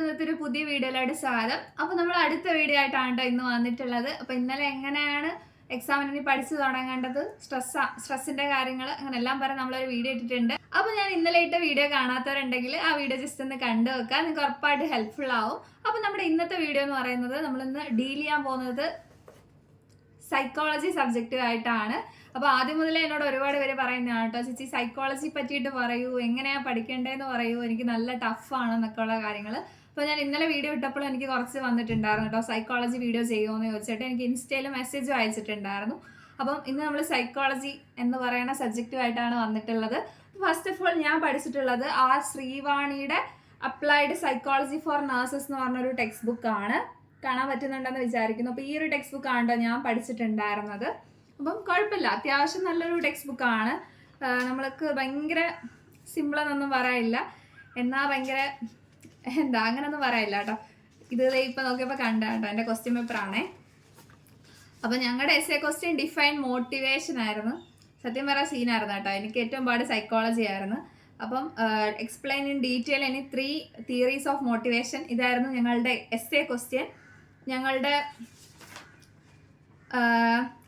ഇന്നത്തെ ഒരു പുതിയ വീഡിയോയിലായിട്ട് സ്വാഗതം. അപ്പോൾ നമ്മൾ അടുത്ത വീഡിയോ ആയിട്ടാണ് കേട്ടോ ഇന്ന് വന്നിട്ടുള്ളത്. അപ്പോൾ ഇന്നലെ എങ്ങനെയാണ് എക്സാമിന് ഇനി പഠിച്ചു തുടങ്ങേണ്ടത്? സ്ട്രെസ് സ്ട്രെസ്സിന്റെ കാര്യങ്ങൾ അങ്ങനെ എല്ലാം പറഞ്ഞ് നമ്മളൊരു വീഡിയോ ഇട്ടിട്ടുണ്ട്. അപ്പോൾ ഞാൻ ഇന്നലെ ഇട്ട വീഡിയോ കാണാത്തവരുണ്ടെങ്കിൽ ആ വീഡിയോ ജസ്റ്റ് ഒന്ന് കണ്ടു വെക്കുക. നിങ്ങൾക്ക് ഉറപ്പായിട്ട് ഹെൽപ്ഫുൾ ആവും. അപ്പോൾ നമ്മുടെ ഇന്നത്തെ വീഡിയോ എന്ന് പറയുന്നത് നമ്മളിന്ന് ഡീൽ ചെയ്യാൻ പോകുന്നത് സൈക്കോളജി സബ്ജക്റ്റ് ആയിട്ടാണ്. അപ്പോൾ ആദ്യം മുതലേ എന്നോട് ഒരുപാട് പേര് പറയുന്നതാണ് കേട്ടോ ചേച്ചി സൈക്കോളജി പറ്റിയിട്ട് പറയൂ. എങ്ങനെയാ പഠിക്കേണ്ടതെന്ന് പറയൂ. എനിക്ക് നല്ല ടഫാണ് എന്നൊക്കെ ഉള്ള കാര്യങ്ങൾ അപ്പോൾ ഞാൻ ഇന്നലെ വീഡിയോ ഇട്ടപ്പോൾ എനിക്ക് കുറച്ച് വന്നിട്ടുണ്ടായിരുന്നു കേട്ടോ. സൈക്കോളജി വീഡിയോ ചെയ്യുമോ എന്ന് ചോദിച്ചിട്ട് എനിക്ക് ഇൻസ്റ്റയിൽ മെസ്സേജ് അയച്ചിട്ടുണ്ടായിരുന്നു. അപ്പം ഇന്ന് നമ്മൾ സൈക്കോളജി എന്ന് പറയുന്ന സബ്ജക്റ്റുമായിട്ടാണ് വന്നിട്ടുള്ളത്. ഫസ്റ്റ് ഓഫ് ഓൾ ഞാൻ പഠിച്ചിട്ടുള്ളത് ആ ശ്രീവാണിയുടെ അപ്ലൈഡ് സൈക്കോളജി ഫോർ നേഴ്സസ് എന്ന് പറഞ്ഞൊരു ടെക്സ്റ്റ് ബുക്കാണ് കാണാൻ പറ്റുന്നുണ്ടെന്ന് വിചാരിക്കുന്നു. അപ്പോൾ ഈ ഒരു ടെക്സ്റ്റ് ബുക്കാണ് ഞാൻ പഠിച്ചിട്ടുണ്ടായിരുന്നത്. അപ്പം കുഴപ്പമില്ല. അത്യാവശ്യം നല്ലൊരു ടെക്സ്റ്റ് ബുക്കാണ് നമ്മൾക്ക് ഭയങ്കര സിമ്പിളെന്നൊന്നും പറയില്ല. എന്നാൽ ഭയങ്കര എന്താ അങ്ങനൊന്നും പറയില്ല കേട്ടോ. ഇത് ഇപ്പൊ നോക്കിയപ്പോൾ കണ്ട കേട്ടോ എന്റെ ക്വസ്റ്റ്യൻ പേപ്പറാണേ അപ്പം ഞങ്ങളുടെ essay question define motivation ആയിരുന്നു. സത്യം പറയാ സീനായിരുന്നു കേട്ടോ. എനിക്ക് ഏറ്റവും പാട് സൈക്കോളജി ആയിരുന്നു. അപ്പം explain in detail any three theories of motivation ഇതായിരുന്നു ഞങ്ങളുടെ എസ് എ ക്വസ്റ്റ്യൻ ഞങ്ങളുടെ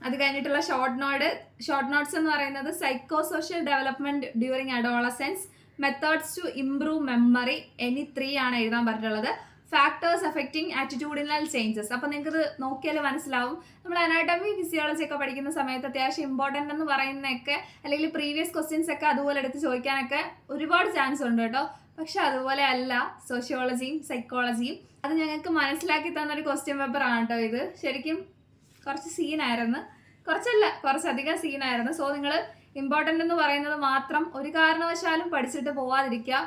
അത് കഴിഞ്ഞിട്ടുള്ള ഷോർട്ട് നോട്ട് ഷോർട്ട് നോട്ട്സ് എന്ന് പറയുന്നത് psycho social development during adolescence methods to improve memory any three ആണ് എഴുതാൻ പറഞ്ഞിട്ടുള്ളത്. ഫാക്ടേഴ്സ് എഫക്റ്റിംഗ് ആറ്റിറ്റ്യൂഡിനൽ ചേഞ്ചസ് അപ്പോൾ നിങ്ങൾക്ക് നോക്കിയാൽ മനസ്സിലാവും. നമ്മൾ അനാട്ടമി ഫിസിയോളജി ഒക്കെ പഠിക്കുന്ന സമയത്ത് അത്യാവശ്യം ഇമ്പോർട്ടന്റ് എന്ന് പറയുന്നതൊക്കെ അല്ലെങ്കിൽ പ്രീവിയസ് ക്വസ്റ്റ്യൻസ് ഒക്കെ അതുപോലെ എടുത്ത് ചോദിക്കാനൊക്കെ ഒരുപാട് ചാൻസ് ഉണ്ട് കേട്ടോ. പക്ഷെ അതുപോലെ അല്ല സോഷ്യോളജിയും സൈക്കോളജിയും അത് ഞങ്ങൾക്ക് മനസ്സിലാക്കി തന്ന ഒരു ക്വസ്റ്റ്യൻ പേപ്പർ ആണ് കേട്ടോ ഇത്. ശരിക്കും കുറച്ച് സീനായിരുന്നു കുറച്ചല്ല കുറച്ചധികം സീനായിരുന്നു സോ നിങ്ങൾ ഇമ്പോർട്ടന്റ് എന്ന് പറയുന്നത് മാത്രം ഒരു കാരണവശാലും പഠിച്ചിട്ട് പോവാതിരിക്കുക.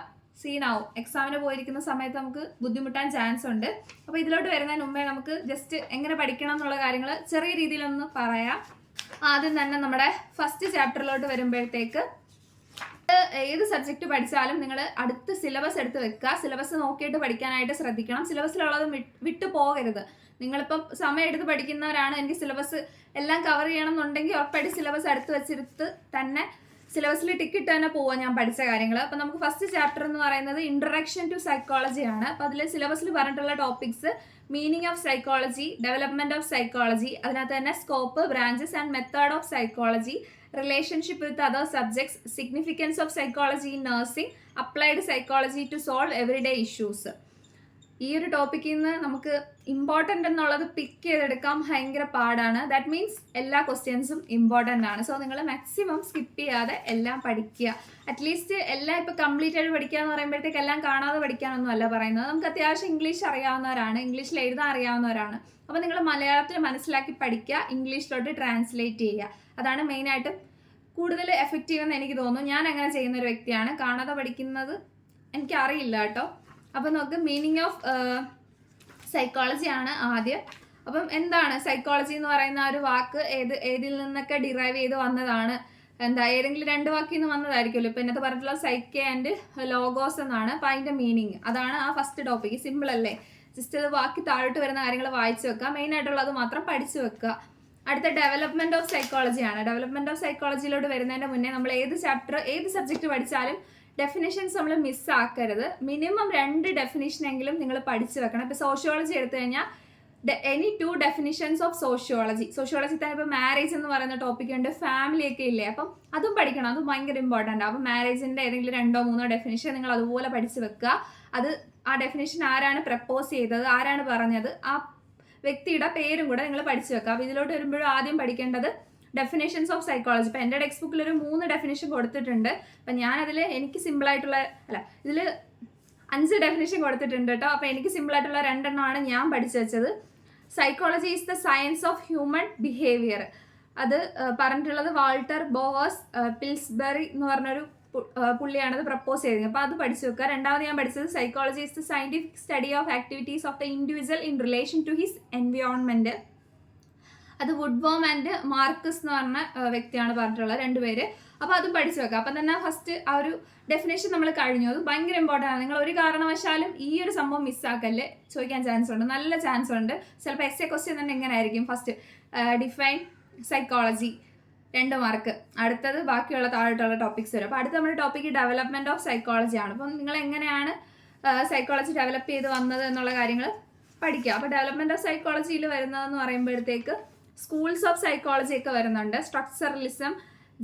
സീനാവും എക്സാമിന് പോയിരിക്കുന്ന സമയത്ത് നമുക്ക് ബുദ്ധിമുട്ടാൻ ചാൻസ് ഉണ്ട്. അപ്പോൾ ഇതിലോട്ട് വരുന്നതിന് മുമ്പേ നമുക്ക് ജസ്റ്റ് എങ്ങനെ പഠിക്കണം എന്നുള്ള കാര്യങ്ങൾ ചെറിയ രീതിയിലൊന്ന് പറയാം. ആദ്യം തന്നെ നമ്മുടെ ഫസ്റ്റ് ചാപ്റ്ററിലോട്ട് വരുമ്പോഴത്തേക്ക് ഏത് സബ്ജക്റ്റ് പഠിച്ചാലും നിങ്ങൾ അടുത്ത സിലബസ് എടുത്ത് വെക്കുക. സിലബസ് നോക്കിയിട്ട് പഠിക്കാനായിട്ട് ശ്രദ്ധിക്കണം. സിലബസിലുള്ളത് വിട്ടു പോകരുത്. നിങ്ങളിപ്പം സമയം എടുത്ത് പഠിക്കുന്നവരാണ്. എനിക്ക് സിലബസ് എല്ലാം കവർ ചെയ്യണം എന്നുണ്ടെങ്കിൽ ഉറപ്പായിട്ട് സിലബസ് അടുത്ത് വെച്ചിരുത്ത് തന്നെ സിലബസിൽ ടിക്കറ്റ് തന്നെ പോവാൻ ഞാൻ പഠിച്ച കാര്യങ്ങൾ അപ്പം നമുക്ക് ഫസ്റ്റ് ചാപ്റ്റർ എന്ന് പറയുന്നത് ഇൻട്രഡക്ഷൻ ടു സൈക്കോളജി ആണ്. അപ്പം അതിൽ സിലബസിൽ പറഞ്ഞിട്ടുള്ള topics meaning of psychology development of psychology അതിനകത്ത് തന്നെ scope branches and method of psychology relationship with other subjects significance of psychology in nursing applied psychology to solve everyday issues ഈ ഒരു ടോപ്പിക്കിൽ നിന്ന് നമുക്ക് ഇമ്പോർട്ടന്റ് എന്നുള്ളത് പിക്ക് ചെയ്തെടുക്കാൻ ഭയങ്കര പാടാണ്. ദാറ്റ് മീൻസ് എല്ലാ ക്വസ്റ്റ്യൻസും ഇമ്പോർട്ടന്റ് ആണ്. സോ നിങ്ങൾ മാക്സിമം സ്കിപ്പ് ചെയ്യാതെ എല്ലാം പഠിക്കുക. അറ്റ്ലീസ്റ്റ് എല്ലാം ഇപ്പോൾ കംപ്ലീറ്റ് ആയിട്ട് പഠിക്കുക എന്ന് പറയുമ്പോഴത്തേക്ക് എല്ലാം കാണാതെ പഠിക്കാനൊന്നും അല്ല പറയുന്നത്. നമുക്ക് അത്യാവശ്യം ഇംഗ്ലീഷ് അറിയാവുന്നവരാണ്. ഇംഗ്ലീഷിൽ എഴുതാൻ അറിയാവുന്നവരാണ്. അപ്പോൾ നിങ്ങൾ മലയാളത്തിൽ മനസ്സിലാക്കി പഠിക്കുക. ഇംഗ്ലീഷിലോട്ട് ട്രാൻസ്ലേറ്റ് ചെയ്യുക. അതാണ് മെയിനായിട്ടും കൂടുതൽ എഫക്റ്റീവ് എന്ന് എനിക്ക് തോന്നുന്നു. ഞാൻ അങ്ങനെ ചെയ്യുന്ന ഒരു വ്യക്തിയാണ്. കാണാതെ പഠിക്കുന്നത് എനിക്കറിയില്ല കേട്ടോ. അപ്പം നമുക്ക് മീനിങ് ഓഫ് സൈക്കോളജി ആണ് ആദ്യം. അപ്പം എന്താണ് സൈക്കോളജി എന്ന് പറയുന്ന ഒരു വാക്ക്? ഏത് ഏതിൽ നിന്നൊക്കെ ഡിറൈവ് ചെയ്ത് വന്നതാണ്? എന്താ ഏതെങ്കിലും രണ്ട് വാക്കിൽ നിന്ന് വന്നതായിരിക്കുമല്ലോ. ഇപ്പം എന്നത്തെ പറഞ്ഞിട്ടുള്ള സൈക്കെ ആൻഡ് ലോഗോസ് എന്നാണ്. അപ്പം അതിന്റെ മീനിങ് അതാണ് ആ ഫസ്റ്റ് ടോപ്പിക് സിമ്പിൾ അല്ലേ? ജസ്റ്റ് അത് വാക്കി താഴോട്ട് വരുന്ന കാര്യങ്ങൾ വായിച്ചു വെക്കുക. മെയിൻ ആയിട്ടുള്ളത് മാത്രം പഠിച്ചു വെക്കുക. അടുത്ത ഡെവലപ്മെന്റ് ഓഫ് സൈക്കോളജിയാണ് ഡെവലപ്മെന്റ് ഓഫ് സൈക്കോളജിയിലോട്ട് വരുന്നതിന്റെ മുന്നേ നമ്മൾ ഏത് ചാപ്റ്റർ ഏത് സബ്ജക്ട് പഠിച്ചാലും ഡെഫിനേഷൻസ് നമ്മൾ മിസ്സാക്കരുത് മിനിമം രണ്ട് ഡെഫിനേഷൻ എങ്കിലും നിങ്ങൾ പഠിച്ചു വെക്കണം. ഇപ്പോൾ സോഷ്യോളജി എടുത്തു കഴിഞ്ഞാൽ any two definitions of sociology sociology തന്നെ ഇപ്പോൾ മാരേജ് എന്ന് പറയുന്ന ടോപ്പിക് ഉണ്ട്. ഫാമിലി ഒക്കെ ഇല്ലേ? അപ്പം അതും പഠിക്കണം. അതും ഭയങ്കര ഇമ്പോർട്ടന്റ് ആണ് അപ്പോൾ മാരേജിന്റെ ഏതെങ്കിലും രണ്ടോ മൂന്നോ ഡെഫിനിഷൻ നിങ്ങൾ അതുപോലെ പഠിച്ചു വെക്കുക. അത് ആ ഡെഫിനിഷൻ ആരാണ് പ്രപ്പോസ് ചെയ്തത്? ആരാണ് പറഞ്ഞത്? ആ വ്യക്തിയുടെ പേരും കൂടെ നിങ്ങൾ പഠിച്ചു വെക്കുക. അപ്പോൾ ഇതിലോട്ട് വരുമ്പോഴും ആദ്യം പഠിക്കേണ്ടത് ഡെഫിനേഷൻസ് ഓഫ് സൈക്കോളജി ഇപ്പം എന്റെ ടെക്സ്റ്റ് ബുക്കിൽ ഒരു മൂന്ന് ഡെഫിനേഷൻ കൊടുത്തിട്ടുണ്ട്. അപ്പം ഞാനതിൽ എനിക്ക് സിമ്പിളായിട്ടുള്ള അല്ല ഇതിൽ അഞ്ച് ഡെഫിനേഷൻ കൊടുത്തിട്ടുണ്ട് കേട്ടോ. അപ്പോൾ എനിക്ക് സിമ്പിളായിട്ടുള്ള രണ്ടെണ്ണമാണ് ഞാൻ പഠിച്ചു വെച്ചത്. Psychology is the science of human behaviour അത് പറഞ്ഞിട്ടുള്ളത് വാൾട്ടർ ബോവസ് പിൽസ്ബെറി എന്ന് പറഞ്ഞൊരു പുള്ളിയാണത് പ്രപ്പോസ് ചെയ്തത്. അപ്പോൾ അത് പഠിച്ചു വെക്കുക. രണ്ടാമത് ഞാൻ പഠിച്ചത് psychology is the scientific study of activities of the individual in relation to his environment അത് വുഡ്ബോം ആൻഡ് മാർക്കസ് എന്ന് പറഞ്ഞ വ്യക്തിയാണ് പറഞ്ഞിട്ടുള്ളത്. രണ്ടുപേര് അപ്പോൾ അതും പഠിച്ചു വെക്കുക അപ്പം തന്നെ ഫസ്റ്റ് ആ ഒരു ഡെഫിനേഷൻ നമ്മൾ കഴിഞ്ഞു. അത് ഭയങ്കര ഇമ്പോർട്ടന്റ് ആണ്. നിങ്ങൾ ഒരു കാരണവശാലും ഈ ഒരു സംഭവം മിസ്സാക്കല്ലേ ചോദിക്കാൻ ചാൻസ് ഉണ്ട്. നല്ല ചാൻസ് ഉണ്ട്. ചിലപ്പോൾ എസ് എ ക്വസ്റ്റ്യൻ തന്നെ എങ്ങനെ ആയിരിക്കും ഫസ്റ്റ് ഡിഫൈൻ സൈക്കോളജി രണ്ട് മാർക്ക് അടുത്തത് ബാക്കിയുള്ള താഴോട്ടുള്ള ടോപ്പിക്സ് വരും. അപ്പോൾ അടുത്ത നമ്മുടെ ടോപ്പിക്ക് ഡെവലപ്മെന്റ് ഓഫ് സൈക്കോളജി ആണ്. അപ്പം നിങ്ങൾ എങ്ങനെയാണ് സൈക്കോളജി ഡെവലപ്പ് ചെയ്ത് വന്നത് എന്നുള്ള കാര്യങ്ങൾ പഠിക്കുക. അപ്പോൾ ഡെവലപ്മെന്റ് ഓഫ് സൈക്കോളജിയിൽ വരുന്നതെന്ന് പറയുമ്പോഴത്തേക്ക് സ്കൂൾസ് ഓഫ് സൈക്കോളജി ഒക്കെ വരുന്നുണ്ട്. Structuralism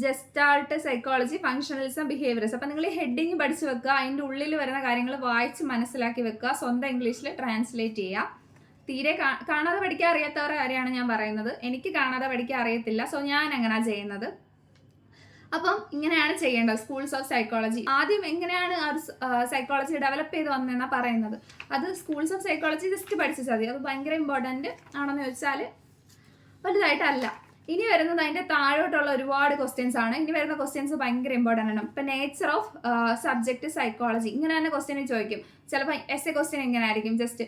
gestalt psychology functionalism behaviours അപ്പം നിങ്ങൾ ഈ ഹെഡിങ് പഠിച്ചു വെക്കുക അതിന്റെ ഉള്ളിൽ വരുന്ന കാര്യങ്ങൾ വായിച്ച് മനസ്സിലാക്കി വെക്കുക സ്വന്തം ഇംഗ്ലീഷിൽ ട്രാൻസ്ലേറ്റ് ചെയ്യുക. തീരെ കാണാതെ പഠിക്കാൻ അറിയാത്തവരുടെ കാര്യമാണ് ഞാൻ പറയുന്നത്. എനിക്ക് കാണാതെ പഠിക്കാൻ അറിയത്തില്ല. സോ ഞാൻ അങ്ങനെ ചെയ്യുന്നത്. അപ്പം ഇങ്ങനെയാണ് ചെയ്യേണ്ടത് സ്കൂൾസ് ഓഫ് സൈക്കോളജി ആദ്യം എങ്ങനെയാണ് സൈക്കോളജി ഡെവലപ്പ് ചെയ്ത് വന്നതെന്നാണ് പറയുന്നത്. അത് സ്കൂൾസ് ഓഫ് സൈക്കോളജി ജസ്റ്റ് പഠിച്ചാൽ മതി. അത് ഭയങ്കര ഇമ്പോർട്ടന്റ് ആണെന്ന് ചോദിച്ചാൽ വലുതായിട്ടല്ല. ഇനി വരുന്നത് അതിന്റെ താഴോട്ടുള്ള ഒരുപാട് ക്വസ്റ്റ്യൻസ് ആണ്. ഇനി വരുന്ന ക്വസ്റ്റ്യൻസ് ഭയങ്കര ഇമ്പോർട്ടന്റ് ആണ്. ഇപ്പം നേച്ചർ ഓഫ് സബ്ജക്ട് സൈക്കോളജി ഇങ്ങനെ തന്നെ ക്വസ്റ്റ്യൻ ചോദിക്കും. ചിലപ്പോൾ എസ് എ ക്വസ്റ്റ്യൻ എങ്ങനെ ആയിരിക്കും ജസ്റ്റ്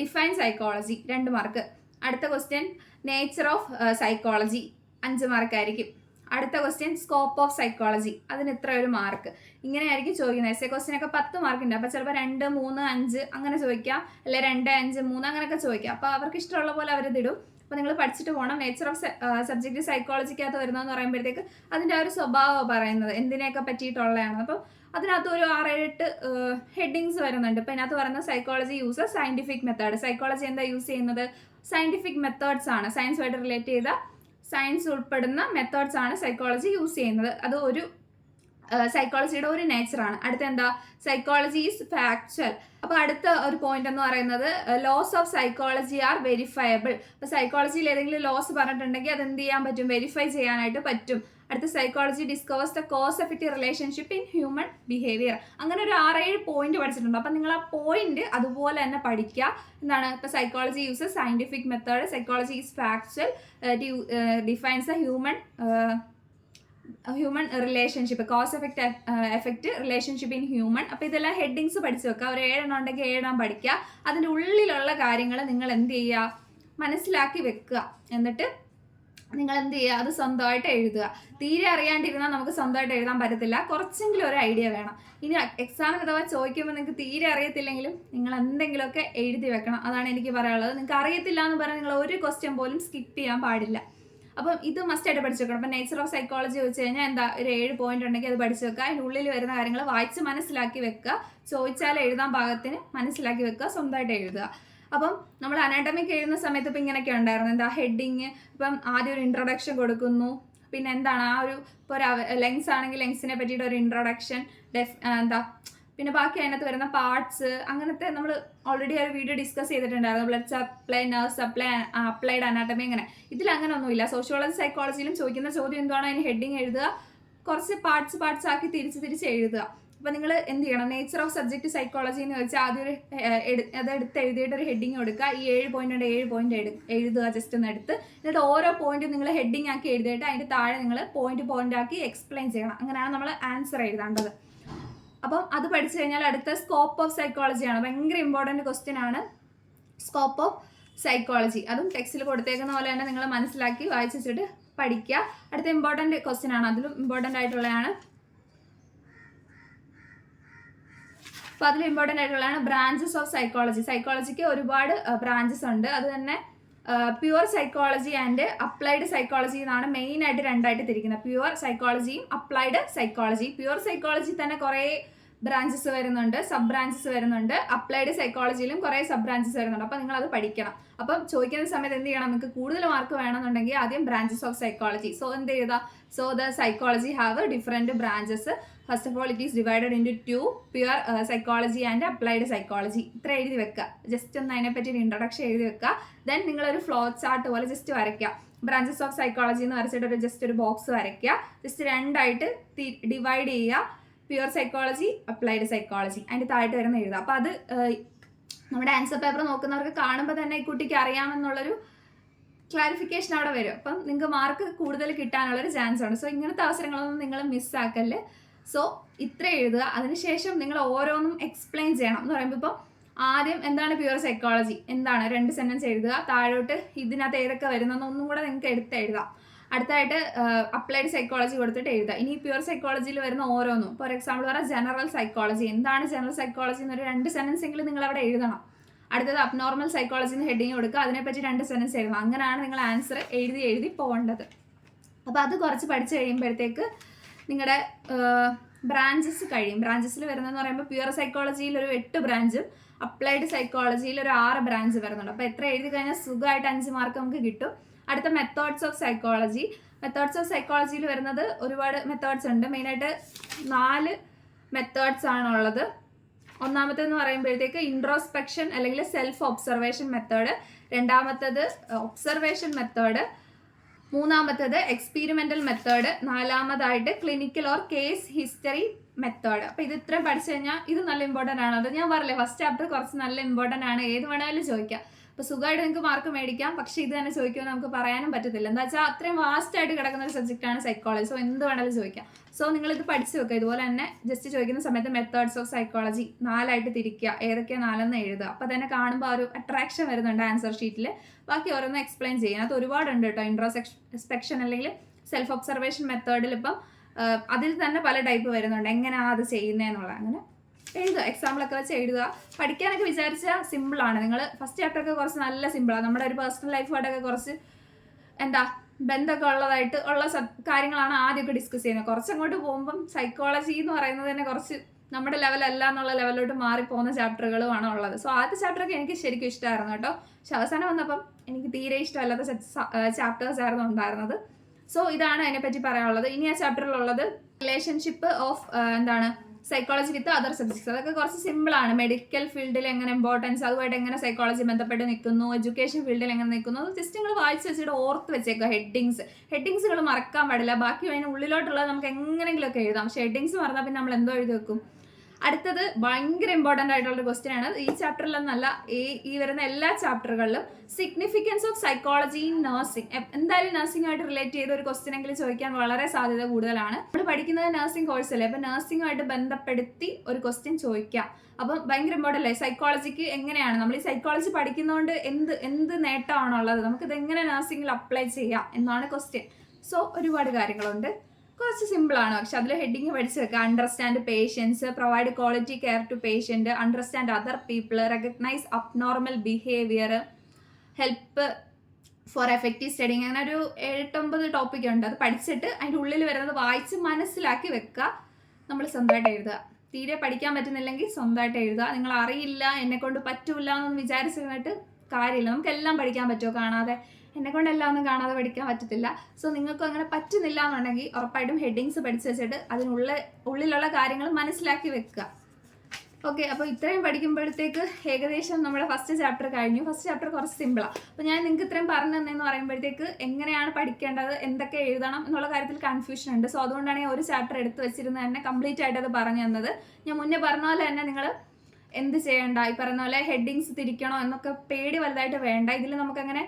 ഡിഫൈൻ സൈക്കോളജി രണ്ട് മാർക്ക് അടുത്ത ക്വസ്റ്റ്യൻ നേച്ചർ ഓഫ് സൈക്കോളജി അഞ്ച് മാർക്കായിരിക്കും അടുത്ത ക്വസ്റ്റ്യൻ സ്കോപ്പ് ഓഫ് സൈക്കോളജി അതിന് ഇത്ര ഒരു മാർക്ക് ഇങ്ങനെയായിരിക്കും ചോദിക്കുന്നത്. എസ് എ ക്വസ്റ്റ്യൻ ഒക്കെ പത്ത് മാർക്കുണ്ട് അപ്പോൾ ചിലപ്പോൾ രണ്ട് മൂന്ന് അഞ്ച് അങ്ങനെ ചോദിക്കാം. അല്ലെ രണ്ട് അഞ്ച് മൂന്ന് അങ്ങനെയൊക്കെ ചോദിക്കാം. അപ്പോൾ അവർക്ക് ഇഷ്ടമുള്ള പോലെ അവരിതിടും. അപ്പോൾ നിങ്ങൾ പഠിച്ചിട്ട് പോകണം നേച്ചർ ഓഫ് സബ്ജക്റ്റ് സൈക്കോളജിക്കകത്ത് വരുന്നതെന്ന് പറയുമ്പോഴത്തേക്ക് അതിന്റെ ആ ഒരു സ്വഭാവം പറയുന്നത്. എന്തിനെയൊക്കെ പറ്റിയിട്ടുള്ളതാണ്. അപ്പോൾ അതിനകത്ത് ഒരു ആറേഴെട്ട് ഹെഡിങ്സ് വരുന്നുണ്ട്. ഇപ്പം ഇതിനകത്ത് പറയുന്ന psychology use scientific method psychology എന്താ യൂസ് ചെയ്യുന്നത്? സയന്റിഫിക് മെത്തേഡ്സ് ആണ്. സയൻസുമായിട്ട് റിലേറ്റ് ചെയ്ത സയൻസ് ഉൾപ്പെടുന്ന മെത്തേഡ്സ് ആണ് സൈക്കോളജി യൂസ് ചെയ്യുന്നത്. അത് ഒരു സൈക്കോളജിയുടെ ഒരു നേച്ചറാണ് അടുത്ത എന്താ? സൈക്കോളജി ഈസ് ഫാക്ച്വൽ അപ്പോൾ അടുത്ത ഒരു പോയിന്റ് എന്ന് പറയുന്നത് laws of psychology are verifiable അപ്പോൾ സൈക്കോളജിയിൽ ഏതെങ്കിലും ലോസ് പറഞ്ഞിട്ടുണ്ടെങ്കിൽ അത് എന്ത് ചെയ്യാൻ പറ്റും? വെരിഫൈ ചെയ്യാനായിട്ട് പറ്റും. അടുത്ത psychology discovers the cause of it relationship in human behaviour അങ്ങനെ ഒരു ആറേഴ് പോയിന്റ് പഠിച്ചിട്ടുണ്ട്. അപ്പം നിങ്ങൾ ആ പോയിന്റ് അതുപോലെ തന്നെ പഠിക്കുക എന്താണ് ഇപ്പോൾ psychology use scientific method psychology is factual defines a human human relationship cause effect effect relationship in human അപ്പോൾ ഇതെല്ലാം ഹെഡിങ്സ് പഠിച്ചു വെക്കുക ഒരു ഏഴെണ്ണം ഉണ്ടെങ്കിൽ ഏഴെണ്ണം പഠിക്കുക അതിന്റെ ഉള്ളിലുള്ള കാര്യങ്ങൾ നിങ്ങൾ എന്ത് ചെയ്യുക? മനസ്സിലാക്കി വെക്കുക. എന്നിട്ട് നിങ്ങൾ എന്ത് ചെയ്യുക? അത് സ്വന്തമായിട്ട് എഴുതുക. തീരെ അറിയാണ്ടിരുന്നാൽ നമുക്ക് സ്വന്തമായിട്ട് എഴുതാൻ പറ്റത്തില്ല. കുറച്ചെങ്കിലും ഒരു ഐഡിയ വേണം. ഇനി എക്സാമിന് അഥവാ ചോദിക്കുമ്പോൾ നിങ്ങൾക്ക് തീരെ അറിയത്തില്ലെങ്കിലും നിങ്ങൾ എന്തെങ്കിലുമൊക്കെ എഴുതി വെക്കണം. അതാണ് എനിക്ക് പറയാനുള്ളത്. നിങ്ങൾക്ക് അറിയത്തില്ല എന്ന് പറഞ്ഞാൽ നിങ്ങൾ ഒരു ക്വസ്റ്റ്യൻ പോലും സ്കിപ്പ് ചെയ്യാൻ പാടില്ല. അപ്പം ഇത് മസ്റ്റ് ആയിട്ട് പഠിച്ചു വെക്കണം. അപ്പം നേച്ചർ ഓഫ് സൈക്കോളജി വെച്ച് കഴിഞ്ഞാൽ എന്താ ഒരു ഏഴ് പോയിന്റ് ഉണ്ടെങ്കിൽ അത് പഠിച്ചു വെക്കുക. അതിന്റെ ഉള്ളിൽ വരുന്ന കാര്യങ്ങൾ വായിച്ച് മനസ്സിലാക്കി വെക്കുക. ചോദിച്ചാൽ എഴുതാൻ ഭാഗത്തിന് മനസ്സിലാക്കി വെക്കുക. സ്വന്തമായിട്ട് എഴുതുക. അപ്പം നമ്മൾ അനാട്ടമിക് എഴുതുന്ന സമയത്ത് ഇപ്പം ഇങ്ങനെയൊക്കെ ഉണ്ടായിരുന്നു. എന്താ ഹെഡിങ് ഇപ്പം ആദ്യം ഒരു ഇൻട്രൊഡക്ഷൻ കൊടുക്കുന്നു. പിന്നെ എന്താണ് ആ ഒരു ഇപ്പോൾ ഒരു ലെങ്സ് ആണെങ്കിൽ ലെങ്സിനെ പറ്റിയിട്ട് ഒരു ഇൻട്രൊഡക്ഷൻ ഡെഫ് എന്താ പിന്നെ ബാക്കി അതിനകത്ത് വരുന്ന പാർട്സ് അങ്ങനത്തെ നമ്മൾ ഓൾറെഡി ഒരു വീഡിയോ ഡിസ്കസ് ചെയ്തിട്ടുണ്ടായിരുന്നു. Blood supply nerve supply applied anatomy അങ്ങനെ. ഇതിൽ അങ്ങനെ ഒന്നുമില്ല സോഷ്യോളജി സൈക്കോളജിയിലും ചോദിക്കുന്ന ചോദ്യം എന്താണോ അതിന് ഹെഡിങ് എഴുതുക. കുറച്ച് പാർട്സ് പാർട്സ് ആക്കി തിരിച്ച് തിരിച്ച് എഴുതുക. അപ്പം നിങ്ങൾ എന്ത് ചെയ്യണം? നേച്ചർ ഓഫ് സബ്ജക്ട് സൈക്കോളജി എന്ന് വെച്ചാൽ ആദ്യം ഒരു അത് എടുത്ത് എഴുതിയിട്ട് ഒരു ഹെഡിങ് കൊടുക്കുക. ഈ ഏഴ് പോയിന്റ് ഏഴ് പോയിന്റ് എഴുതുക ജസ്റ്റ് ഒന്ന് എടുത്ത്. എന്നിട്ട് ഓരോ പോയിന്റ് നിങ്ങൾ ഹെഡിങ് ആക്കി എഴുതിയിട്ട് അതിന്റെ താഴെ നിങ്ങൾ പോയിന്റ് പോയിന്റ് ആക്കി എക്സ്പ്ലെയിൻ ചെയ്യണം. അങ്ങനെയാണ് നമ്മൾ ആൻസർ എഴുതേണ്ടത്. അപ്പം അത് പഠിച്ചു കഴിഞ്ഞാൽ അടുത്ത സ്കോപ്പ് ഓഫ് സൈക്കോളജി ആണ്. ഭയങ്കര ഇമ്പോർട്ടന്റ് ക്വസ്റ്റ്യൻ ആണ്. സ്കോപ്പ് ഓഫ് സൈക്കോളജി അതും ടെക്സ്റ്റിൽ കൊടുത്തേക്കുന്ന പോലെ തന്നെ നിങ്ങൾ മനസ്സിലാക്കി വായിച്ചിട്ട് പഠിക്കുക. അടുത്ത ഇമ്പോർട്ടന്റ് ക്വസ്റ്റ്യൻ ആണ്. അതിലും ഇമ്പോർട്ടന്റ് ആയിട്ടുള്ളതാണ്. അപ്പോൾ അതിൽ ഇമ്പോർട്ടന്റ് ആയിട്ടുള്ളതാണ് ബ്രാഞ്ചസ് ഓഫ് സൈക്കോളജി സൈക്കോളജിക്ക് ഒരുപാട് ബ്രാഞ്ചസ് ഉണ്ട്. അത് തന്നെ pure psychology and applied psychology എന്നാണ് മെയിൻ ആയിട്ട് രണ്ടായിട്ട് തിരിക്കുന്നത്. പ്യുവർ സൈക്കോളജിയും അപ്ലൈഡ് സൈക്കോളജി പ്യുവർ സൈക്കോളജി തന്നെ കുറേ ബ്രാഞ്ചസ് വരുന്നുണ്ട് സബ് ബ്രാഞ്ചസ് വരുന്നുണ്ട്. അപ്ലൈഡ് സൈക്കോളജിയിലും കുറേ സബ് ബ്രാഞ്ചസ് വരുന്നുണ്ട്. അപ്പൊ നിങ്ങൾ അത് പഠിക്കണം. അപ്പം ചോദിക്കുന്ന സമയത്ത് എന്ത് ചെയ്യണം? നിങ്ങൾക്ക് കൂടുതൽ മാർക്ക് വേണമെന്നുണ്ടെങ്കിൽ ആദ്യം ബ്രാഞ്ചസ് ഓഫ് സൈക്കോളജി സോ എന്ത് ചെയ്താൽ so the psychology have different branches first of all it is divided into two pure psychology and applied psychology ഇത്ര എഴുതി വെക്കുക ജസ്റ്റ് ഒന്ന് അതിനെപ്പറ്റി ഒരു ഇൻട്രൊഡക്ഷൻ എഴുതി വെക്കുക ദെൻ നിങ്ങളൊരു ഫ്ലോ ചാർട്ട് പോലെ ജസ്റ്റ് വരയ്ക്കുക ബ്രാഞ്ചസ് ഓഫ് സൈക്കോളജി എന്ന് വരച്ചിട്ട് ഒരു ജസ്റ്റ് ഒരു ബോക്സ് വരയ്ക്കുക ജസ്റ്റ് രണ്ടായിട്ട് ഡിവൈഡ് ചെയ്യുക. പ്യുവർ സൈക്കോളജി അപ്ലൈഡ് സൈക്കോളജി അതിന്റെ താഴെ വരുന്ന എഴുതുക അപ്പോൾ അത് നമ്മുടെ ആൻസർ പേപ്പർ നോക്കുന്നവർക്ക് കാണുമ്പോൾ തന്നെ ഈ കുട്ടിക്ക് അറിയാമെന്നുള്ളൊരു ക്ലാരിഫിക്കേഷൻ അവിടെ വരും. അപ്പം നിങ്ങൾക്ക് മാർക്ക് കൂടുതൽ കിട്ടാനുള്ളൊരു ചാൻസ് ഉണ്ട് സോ ഇങ്ങനത്തെ അവസരങ്ങളൊന്നും നിങ്ങൾ മിസ്സാക്കല്ലേ സോ ഇത്ര എഴുതുക. അതിനുശേഷം നിങ്ങൾ ഓരോന്നും എക്സ്പ്ലെയിൻ ചെയ്യണം എന്ന് പറയുമ്പോൾ ഇപ്പോൾ ആദ്യം എന്താണ് പ്യുവർ സൈക്കോളജി എന്താണ്? രണ്ട് സെന്റൻസ് എഴുതുക. താഴോട്ട് ഇതിനകത്ത് ഏതൊക്കെ വരുന്നതെന്ന് ഒന്നും കൂടെ നിങ്ങൾക്ക് എടുത്ത് എഴുതാം. അടുത്തായിട്ട് അപ്ലൈഡ് സൈക്കോളജി കൊടുത്തിട്ട് എഴുതുക. ഇനി പ്യുവർ സൈക്കോളജിയിൽ വരുന്ന ഓരോന്നും. ഫോർ എക്സാമ്പിൾ പറയാം ജനറൽ സൈക്കോളജി എന്താണ് ജനറൽ സൈക്കോളജി എന്നൊരു രണ്ട് സെന്റൻസ് എങ്കിലും നിങ്ങൾ അവിടെ എഴുതണം. അടുത്തത് അബ്നോർമൽ സൈക്കോളജി എന്ന് ഹെഡിങ് കൊടുക്കുക. അതിനെപ്പറ്റി രണ്ട് സെന്റൻസ് എഴുതണം. അങ്ങനെയാണ് നിങ്ങൾ ആൻസർ എഴുതി എഴുതി പോകേണ്ടത്. അപ്പോൾ അത് കുറച്ച് പഠിച്ചു കഴിയുമ്പോഴത്തേക്ക് നിങ്ങളുടെ ബ്രാഞ്ചസ് കഴിയും. ബ്രാഞ്ചസിൽ വരുന്നതെന്ന് പറയുമ്പോൾ പ്യുവർ സൈക്കോളജിയിൽ ഒരു എട്ട് ബ്രാഞ്ചും അപ്ലൈഡ് സൈക്കോളജിയിൽ ഒരു ആറ് ബ്രാഞ്ച് വരുന്നുണ്ട്. അപ്പോൾ എത്ര എഴുതി കഴിഞ്ഞാൽ സുഖമായിട്ട് അഞ്ച് മാർക്ക് നമുക്ക് കിട്ടും. അടുത്ത methods of psychology methods of സൈക്കോളജിയിൽ വരുന്നത് ഒരുപാട് മെത്തേഡ്സ് ഉണ്ട്. മെയിനായിട്ട് നാല് മെത്തേഡ്സ് ആണുള്ളത്. ഒന്നാമത്തേന്ന് പറയുമ്പോഴത്തേക്ക് ഇൻട്രോസ്പെക്ഷൻ അല്ലെങ്കിൽ സെൽഫ് ഒബ്സർവേഷൻ മെത്തേഡ് രണ്ടാമത്തേത് ഒബ്സർവേഷൻ മെത്തേഡ് മൂന്നാമത്തേത് എക്സ്പീരിമെന്റൽ മെത്തേഡ് നാലാമതായിട്ട് clinical or case history method അപ്പോൾ ഇത് ഇത്രയും പഠിച്ചു കഴിഞ്ഞാൽ ഇത് നല്ല ഇമ്പോർട്ടന്റ് ആണ്. അത് ഞാൻ പറഞ്ഞില്ലേ ഫസ്റ്റ് ചാപ്റ്റർ കുറച്ച് നല്ല ഇമ്പോർട്ടന്റ് ആണ്. ഏത് വേണമെങ്കിലും ചോദിക്കാം. അപ്പൊ സുഖമായിട്ട് നിങ്ങൾക്ക് മാർക്ക് മേടിക്കാം. പക്ഷെ ഇത് തന്നെ ചോദിക്കുമെന്ന് നമുക്ക് പറയാനും പറ്റത്തില്ല. എന്താ വെച്ചാൽ അത്രയും വാസ്റ്റ് ആയിട്ട് കിടക്കുന്ന ഒരു സബ്ജക്റ്റ് ആണ് സൈക്കോളജി സോ എന്ത് വേണമെങ്കിലും ചോദിക്കാം. സോ നിങ്ങൾ ഇത് പഠിച്ചു വെക്കുക. ഇതുപോലെ തന്നെ ജസ്റ്റ് ചോദിക്കുന്ന സമയത്ത് മെത്തേഡ്സ് ഓഫ് സൈക്കോളജി നാലായിട്ട് തിരിക്കുക. ഏതൊക്കെയാ നാലെന്ന് എഴുതുക. അപ്പോൾ തന്നെ കാണുമ്പോൾ ഒരു അട്രാക്ഷൻ വരുന്നുണ്ട് ആൻസർ ഷീറ്റിൽ ബാക്കി ഓരോന്ന് എക്സ്പ്ലെയിൻ ചെയ്യുക അത് ഒരുപാടുണ്ട് കേട്ടോ. ഇൻട്രോസെക്ഷൻ അല്ലെങ്കിൽ സെൽഫ് ഒബ്സർവേഷൻ മെത്തേഡിൽ ഇപ്പം അതിൽ തന്നെ പല ടൈപ്പ് വരുന്നുണ്ട്. എങ്ങനെയാണ് അത് ചെയ്യുന്നതെന്നുള്ളത് അങ്ങനെ എഴുതുക എക്സാമ്പിളൊക്കെ വെച്ച് എഴുതുക. പഠിക്കാനൊക്കെ വിചാരിച്ചാൽ സിമ്പിളാണ് നിങ്ങൾ ഫസ്റ്റ് ചാപ്റ്റർ ഒക്കെ കുറച്ച് നല്ല സിമ്പിളാണ് നമ്മുടെ ഒരു പേഴ്സണൽ ലൈഫുമായിട്ടൊക്കെ കുറച്ച് എന്താ ബന്ധമൊക്കെ ഉള്ളതായിട്ട് ഉള്ള കാര്യങ്ങളാണ് ആദ്യമൊക്കെ ഡിസ്കസ് ചെയ്യുന്നത്. കുറച്ചങ്ങോട്ട് പോകുമ്പം സൈക്കോളജി എന്ന് പറയുന്നത് തന്നെ കുറച്ച് നമ്മുടെ ലെവലല്ല എന്നുള്ള ലെവലിലോട്ട് മാറിപ്പോകുന്ന ചാപ്റ്ററുകളുമാണ് ഉള്ളത്. സോ ആദ്യത്തെ ചാപ്റ്ററൊക്കെ എനിക്ക് ശരിക്കും ഇഷ്ടമായിരുന്നു കേട്ടോ. പക്ഷെ അവസാനം വന്നപ്പം എനിക്ക് തീരെ ഇഷ്ടമല്ലാത്ത ചാപ്റ്റേഴ്സ് ആയിരുന്നു ഉണ്ടായിരുന്നത്. സോ ഇതാണ് അതിനെപ്പറ്റി പറയാനുള്ളത്. ഇനി ആ ചാപ്റ്ററിലുള്ളത് റിലേഷൻഷിപ്പ് ഓഫ് എന്താണ് സൈക്കോളജി വിത്ത് അതർ സബ്ജക്ട്സ് അതൊക്കെ കുറച്ച് സിമ്പിൾ ആണ്. മെഡിക്കൽ ഫീൽഡിൽ എങ്ങനെ ഇമ്പോർട്ടൻസ് അതുമായിട്ട് എങ്ങനെ സൈക്കോളജി ബന്ധപ്പെട്ട് നിൽക്കുന്നു എഡ്യൂക്കേഷൻ ഫീൽഡിൽ എങ്ങനെ നിൽക്കുന്നു ജസ്റ്റ് നിങ്ങൾ വായിച്ച് വെച്ചിട്ട് ഓർത്ത് വെച്ചേക്കുക. ഹെഡിങ്സ് ഹെഡിങ്സുകൾ മറക്കാൻ പാടില്ല. ബാക്കി അതിന് ഉള്ളിലോട്ടുള്ളത് നമുക്ക് എങ്ങനെയെങ്കിലുമൊക്കെ എഴുതാം. പക്ഷേ ഹെഡിങ്സ് മറന്നാൽ പിന്നെ നമ്മൾ എന്തോ എഴുതി വെക്കും? അടുത്തത് ഭയങ്കര ഇമ്പോർട്ടന്റ് ആയിട്ടുള്ള ഒരു ക്വസ്റ്റ്യൻ ആണ്. ഈ ചാപ്റ്ററിൽ ചാപ്റ്ററിലെന്നല്ല ഈ ഈ വരുന്ന എല്ലാ ചാപ്റ്ററുകളിലും significance of psychology in nursing എന്തായാലും നഴ്സിംഗുമായിട്ട് റിലേറ്റ് ചെയ്ത ഒരു ക്വസ്റ്റ്യൻ എങ്കിലും ചോദിക്കാൻ വളരെ സാധ്യത കൂടുതലാണ്. നമ്മൾ പഠിക്കുന്നത് നഴ്സിംഗ് കോഴ്സല്ലേ അപ്പം നഴ്സിംഗുമായിട്ട് ബന്ധപ്പെടുത്തി ഒരു ക്വസ്റ്റ്യൻ ചോദിക്കാം. അപ്പം ഭയങ്കര ഇമ്പോർട്ടന്റ് അല്ലേ? സൈക്കോളജിക്ക് എങ്ങനെയാണ്? നമ്മൾ ഈ സൈക്കോളജി പഠിക്കുന്നതുകൊണ്ട് എന്ത് എന്ത് നേട്ടമാണുള്ളത്? നമുക്കിത് എങ്ങനെ നഴ്സിംഗിൽ അപ്ലൈ ചെയ്യാം? എന്നാണ് ക്വസ്റ്റ്യൻ സോ ഒരുപാട് കാര്യങ്ങളുണ്ട്. കുറച്ച് സിമ്പിൾ ആണ്. പക്ഷെ അതിൽ ഹെഡിങ് പഠിച്ചു വെക്കുക understand patients provide quality care to patient understand other people recognise abnormal behaviour help for effective studying അങ്ങനെ ഒരു എട്ടൊമ്പത് ടോപ്പിക് ഉണ്ട്. അത് പഠിച്ചിട്ട് അതിന്റെ ഉള്ളിൽ വരുന്നത് വായിച്ച് മനസ്സിലാക്കി വെക്കുക. നമ്മൾ സ്വന്തമായിട്ട് എഴുതുക. തീരെ പഠിക്കാൻ പറ്റുന്നില്ലെങ്കിൽ സ്വന്തമായിട്ട് എഴുതുക. നിങ്ങൾ അറിയില്ല എന്നെ കൊണ്ട് പറ്റൂല എന്നൊന്നും കാര്യമില്ല. നമുക്കെല്ലാം പഠിക്കാൻ പറ്റുമോ? കാണാതെ എന്നെ കൊണ്ട് എല്ലാം ഒന്നും കാണാതെ പഠിക്കാൻ പറ്റത്തില്ല. സോ നിങ്ങൾക്കും അങ്ങനെ പറ്റുന്നില്ല എന്നുണ്ടെങ്കിൽ ഉറപ്പായിട്ടും ഹെഡിങ്സ് പഠിച്ചു വെച്ചിട്ട് അതിനുള്ള ഉള്ളിലുള്ള കാര്യങ്ങൾ മനസ്സിലാക്കി വെക്കുക. ഓക്കെ അപ്പോൾ ഇത്രയും പഠിക്കുമ്പോഴത്തേക്ക് ഏകദേശം നമ്മുടെ ഫസ്റ്റ് ചാപ്റ്റർ കഴിഞ്ഞു. ഫസ്റ്റ് ചാപ്റ്റർ കുറച്ച് സിമ്പിളാണ് അപ്പോൾ ഞാൻ നിങ്ങൾക്ക് ഇത്രയും പറഞ്ഞു തന്നെന്ന് പറയുമ്പോഴത്തേക്ക് എങ്ങനെയാണ് പഠിക്കേണ്ടത് എന്തൊക്കെ എഴുതണം എന്നുള്ള കാര്യത്തിൽ കൺഫ്യൂഷൻ ഉണ്ട്. സോ അതുകൊണ്ടാണ് ഞാൻ ഒരു ചാപ്റ്റർ എടുത്ത് വെച്ചിരുന്നത് തന്നെ കംപ്ലീറ്റ് ആയിട്ട് അത് പറഞ്ഞു തന്നത്. ഞാൻ മുന്നേ പറഞ്ഞ പോലെ തന്നെ നിങ്ങൾ എന്ത് ചെയ്യണ്ട? ഈ പറഞ്ഞ പോലെ ഹെഡിങ്സ് തിരിക്കണോ എന്നൊക്കെ പേടി വലുതായിട്ട് വേണ്ട. ഇതിൽ നമുക്കങ്ങനെ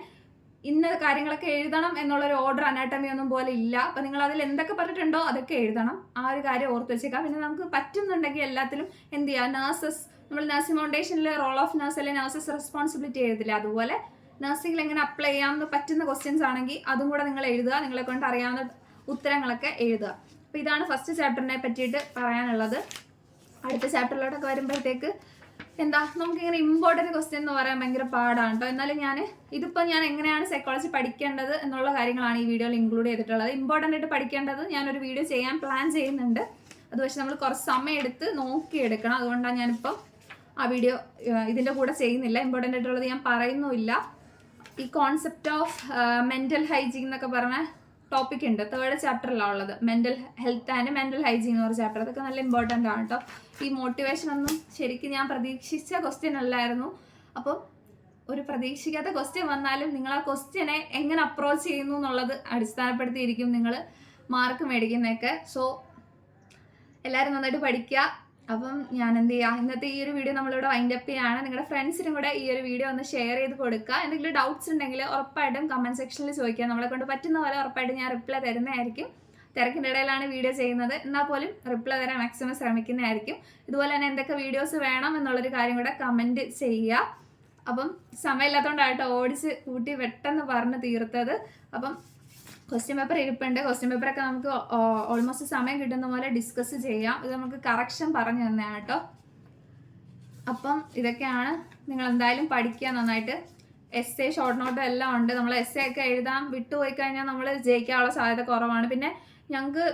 ഇന്ന കാര്യങ്ങളൊക്കെ എഴുതണം എന്നുള്ള ഒരു ഓർഡർ അനാട്ടമി ഒന്നും പോലെ ഇല്ല. അപ്പം നിങ്ങൾ അതിൽ എന്തൊക്കെ പറഞ്ഞിട്ടുണ്ടോ അതൊക്കെ എഴുതണം. ആ ഒരു കാര്യം ഓർത്ത് വെച്ചേക്കാം. പിന്നെ നമുക്ക് പറ്റുന്നുണ്ടെങ്കിൽ എല്ലാത്തിലും എന്ത് ചെയ്യുക നേഴ്സസ് നമ്മൾ നഴ്സിംഗ് ഫൗണ്ടേഷനിൽ റോൾ ഓഫ് നേഴ്സ് അല്ലെങ്കിൽ നേഴ്സസ് റെസ്പോൺസിബിലിറ്റി എഴുതില്ല? അതുപോലെ നഴ്സിംഗിൽ എങ്ങനെ അപ്ലൈ ചെയ്യാമെന്ന് പറ്റുന്ന ക്വസ്റ്റ്യൻസ് ആണെങ്കിൽ അതും കൂടെ നിങ്ങൾ എഴുതുക. നിങ്ങളെ കൊണ്ട് അറിയാവുന്ന ഉത്തരങ്ങളൊക്കെ എഴുതുക. അപ്പോൾ ഇതാണ് ഫസ്റ്റ് ചാപ്റ്ററിനെ പറ്റിയിട്ട് പറയാനുള്ളത്. അടുത്ത ചാപ്റ്ററിലോട്ടൊക്കെ വരുമ്പോഴത്തേക്ക് എന്താ നമുക്ക് ഇങ്ങനെ ഇമ്പോർട്ടന്റ് ക്വസ്റ്റ്യൻ എന്ന് പറയാൻ ഭയങ്കര പാടാണ് കേട്ടോ എന്നാലും ഞാൻ ഇതിപ്പോൾ ഞാൻ എങ്ങനെയാണ് സൈക്കോളജി പഠിക്കേണ്ടത് എന്നുള്ള കാര്യങ്ങളാണ് ഈ വീഡിയോയിൽ ഇൻക്ലൂഡ് ചെയ്തിട്ടുള്ളത്. ഇമ്പോർട്ടന്റ് ആയിട്ട് പഠിക്കേണ്ടത് ഞാനൊരു വീഡിയോ ചെയ്യാൻ പ്ലാൻ ചെയ്യുന്നുണ്ട്. അത് പക്ഷെ നമ്മൾ കുറച്ച് സമയം എടുത്ത് നോക്കിയെടുക്കണം അതുകൊണ്ടാണ് ഞാനിപ്പോൾ ആ വീഡിയോ ഇതിന്റെ കൂടെ ചെയ്യുന്നില്ല. ഇമ്പോർട്ടന്റ് ആയിട്ടുള്ളത് ഞാൻ പറയുന്നുമില്ല. ഈ കോൺസെപ്റ്റ് ഓഫ് മെന്റൽ ഹൈജീൻ എന്നൊക്കെ പറഞ്ഞ ടോപ്പിക് ഉണ്ട്. തേർഡ് ചാപ്റ്ററിലാണ് ഉള്ളത്. Mental health and mental hygiene എന്ന് പറഞ്ഞ ചാപ്റ്റർ അതൊക്കെ നല്ല ഇമ്പോർട്ടന്റ് ആണ് കേട്ടോ ഈ മോട്ടിവേഷൻ ഒന്നും ശരിക്കും ഞാൻ പ്രതീക്ഷിച്ച ക്വസ്റ്റ്യൻ അല്ലായിരുന്നു. അപ്പം ഒരു പ്രതീക്ഷിക്കാത്ത ക്വസ്റ്റ്യൻ വന്നാലും നിങ്ങൾ ആ ക്വസ്റ്റ്യനെ എങ്ങനെ അപ്രോച്ച് ചെയ്യുന്നു എന്നുള്ളത് അടിസ്ഥാനപ്പെടുത്തിയിരിക്കും നിങ്ങൾ മാർക്ക് മേടിക്കുന്നതൊക്കെ. സോ എല്ലാവരും നന്നായിട്ട് പഠിക്കുക അപ്പം ഞാൻ എന്ത് ചെയ്യുക ഇന്നത്തെ ഈ ഒരു വീഡിയോ നമ്മളിവിടെ വൈൻഡ് അപ്പ് ചെയ്യാണ്. നിങ്ങളുടെ ഫ്രണ്ട്സിനും കൂടെ ഈ ഒരു വീഡിയോ ഒന്ന് ഷെയർ ചെയ്ത് കൊടുക്കുക എന്തെങ്കിലും ഡൗട്ട്സ് ഉണ്ടെങ്കിൽ ഉറപ്പായിട്ടും കമന്റ് സെക്ഷനിൽ ചോദിക്കുക നമ്മളെ കൊണ്ട് പറ്റുന്ന പോലെ ഉറപ്പായിട്ടും ഞാൻ റിപ്ലൈ തരുന്നതായിരിക്കും. തിരക്കിന്റെ ഇടയിലാണ് വീഡിയോ ചെയ്യുന്നത്. എന്നാൽ പോലും റിപ്ലൈ തരാൻ മാക്സിമം ശ്രമിക്കുന്നതായിരിക്കും. ഇതുപോലെ തന്നെ എന്തൊക്കെ വീഡിയോസ് വേണം എന്നുള്ളൊരു കാര്യം കൂടെ കമന്റ് ചെയ്യുക അപ്പം സമയമില്ലാത്തതുകൊണ്ടായിട്ട് ഓടിച്ച് കൂട്ടി പെട്ടെന്ന് പറഞ്ഞ് തീർത്തത്. അപ്പം ക്വസ്റ്റ്യൻ പേപ്പർ ഇരിപ്പുണ്ട്. ക്വസ്റ്റ്യൻ പേപ്പറൊക്കെ നമുക്ക് ഓൾമോസ്റ്റ് സമയം കിട്ടുന്ന പോലെ ഡിസ്കസ് ചെയ്യാം. ഇത് നമുക്ക് കറക്ഷൻ പറഞ്ഞു തന്നെയാണ് കേട്ടോ. അപ്പം ഇതൊക്കെയാണ് നിങ്ങൾ എന്തായാലും പഠിക്കുക നന്നായിട്ട്. എസ് എ ഷോർട്ട് നോട്ട് എല്ലാം ഉണ്ട്. നമ്മൾ എസ് എ ഒക്കെ എഴുതാൻ വിട്ടുപോയി കഴിഞ്ഞാൽ നമ്മൾ ജയിക്കാനുള്ള സാധ്യത കുറവാണ്. പിന്നെ ഞങ്ങൾക്ക്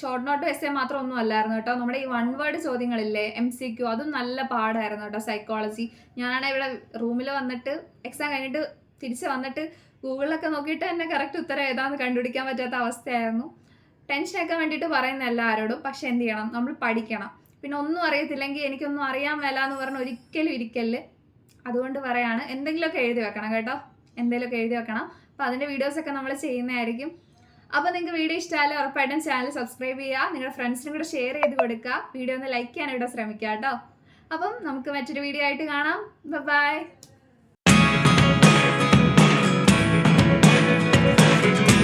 ഷോർട്ട് നോട്ട് എസ് എ മാത്രം ഒന്നും അല്ലായിരുന്നു കേട്ടോ. നമ്മുടെ ഈ വൺ വേർഡ് ചോദ്യങ്ങളില്ലേ എം സി ക്യു അതും നല്ല പാടായിരുന്നു കേട്ടോ സൈക്കോളജി ഞാനാണ് ഇവിടെ റൂമിൽ വന്നിട്ട് എക്സാം കഴിഞ്ഞിട്ട് തിരിച്ച് വന്നിട്ട് ഗൂഗിളിലൊക്കെ നോക്കിയിട്ട് തന്നെ കറക്റ്റ് ഉത്തരം ഏതാന്ന് കണ്ടുപിടിക്കാൻ പറ്റാത്ത അവസ്ഥയായിരുന്നു. ടെൻഷനൊക്കെ വേണ്ടിയിട്ട് പറയുന്ന ആരോടും പക്ഷെ എന്ത് ചെയ്യണം? നമ്മൾ പഠിക്കണം. പിന്നെ ഒന്നും അറിയത്തില്ലെങ്കിൽ എനിക്കൊന്നും അറിയാൻ മേല എന്ന് പറഞ്ഞ് ഒരിക്കലും ഇരിക്കൽ അതുകൊണ്ട് പറയാണ് എന്തെങ്കിലുമൊക്കെ എഴുതി വെക്കണം കേട്ടോ. എന്തെങ്കിലുമൊക്കെ എഴുതി വെക്കണം. അപ്പോൾ അതിന്റെ വീഡിയോസൊക്കെ നമ്മൾ ചെയ്യുന്നതായിരിക്കും. അപ്പോൾ നിങ്ങൾക്ക് വീഡിയോ ഇഷ്ടമായാലും ഉറപ്പായിട്ടും ചാനൽ സബ്സ്ക്രൈബ് ചെയ്യുക. നിങ്ങളുടെ ഫ്രണ്ട്സിനും കൂടെ ഷെയർ ചെയ്ത് കൊടുക്കുക. വീഡിയോ ഒന്ന് ലൈക്ക് ചെയ്യാനായിട്ട് ശ്രമിക്കുക കേട്ടോ. അപ്പം നമുക്ക് മറ്റൊരു വീഡിയോ ആയിട്ട് കാണാം. Bye Thank you.